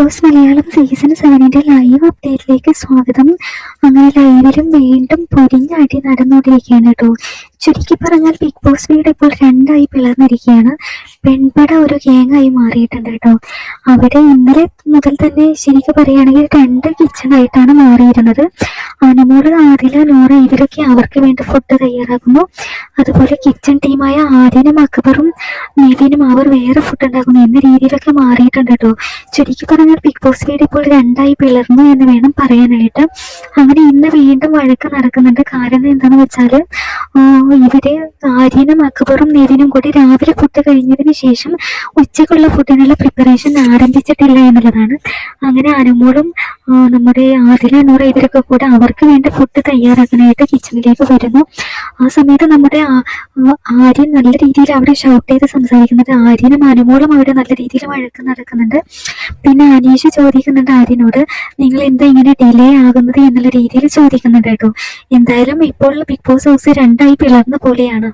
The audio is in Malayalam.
ബോസ് മലയാളം സീസൺ സെവനിന്റെ ലൈവ് അപ്ഡേറ്റിലേക്ക് സ്വാഗതം. അങ്ങനെ ലൈവിലും വീണ്ടും പൊരിഞ്ഞടി നടന്നുകൊണ്ടിരിക്കുകയാണ് കേട്ടോ. ചുരുക്കി പറഞ്ഞാൽ ബിഗ് ബോസ് വീട് ഇപ്പോൾ രണ്ടായി പിളർന്നിരിക്കുകയാണ്. പെൺപട ഒരു ഗ്യാങ്ങായി മാറിയിട്ടുണ്ട് കേട്ടോ. അവിടെ ഇന്നലെ മുതൽ തന്നെ ശരിക്കും പറയുകയാണെങ്കിൽ രണ്ട് കിച്ചൺ ആയിട്ടാണ് മാറിയിരുന്നത്. അനുമോൾ ആദില നൂറ് ഇവരൊക്കെ അവർക്ക് വേണ്ട ഫുഡ് തയ്യാറാക്കുന്നു. അതുപോലെ കിച്ചൺ ടീമായ ആര്യനും അക്ബറും നിവിനും അവർ വേറെ ഫുഡ് ഉണ്ടാക്കുന്നു എന്ന രീതിയിലൊക്കെ മാറിയിട്ടുണ്ട് കേട്ടോ. ചുരുക്കി പറഞ്ഞാൽ ബിഗ് ബോസ് ഇപ്പോൾ രണ്ടായി പിളർന്നു എന്ന് വേണം പറയാനായിട്ട്. അങ്ങനെ ഇന്ന് വീണ്ടും വഴക്ക് നടക്കുന്നുണ്ട്. കാരണം എന്താണെന്ന് വെച്ചാൽ ഇവർ ആര്യനും അക്ബറും നെവിനും കൂടി രാവിലെ ഫുഡ് കഴിഞ്ഞതിന് ശേഷം ഉച്ചക്കുള്ള ഫുഡിനുള്ള പ്രിപ്പറേഷൻ ആരംഭിച്ചിട്ടില്ല എന്നുള്ളതാണ്. അങ്ങനെ അനുമോളും നമ്മുടെ ആദില നൂറ ഇവരൊക്കെ കൂടെ അവർക്ക് വേണ്ട ഫുഡ് തയ്യാറാക്കാനായിട്ട് കിച്ചണിലേക്ക് വരുന്നു. ആ സമയത്ത് നമ്മുടെ ആര്യൻ നല്ല രീതിയിൽ അവിടെ ഷൗട്ട് ചെയ്ത് സംസാരിക്കുന്നുണ്ട്. ആര്യനും അനുമോളും അവിടെ നല്ല രീതിയിൽ വഴക്ക് നടക്കുന്നുണ്ട്. പിന്നെ അനീഷ് ചോദിക്കുന്നുണ്ട് ആര്യനോട് നിങ്ങൾ എന്താ ഇങ്ങനെ ഡിലേ ആകുന്നത് എന്നുള്ള രീതിയിൽ ചോദിക്കുന്നുണ്ട് കേട്ടോ. എന്തായാലും ഇപ്പോൾ ബിഗ് ബോസ് ഹൗസ് രണ്ടായി പിളർന്ന പോലെയാണ്.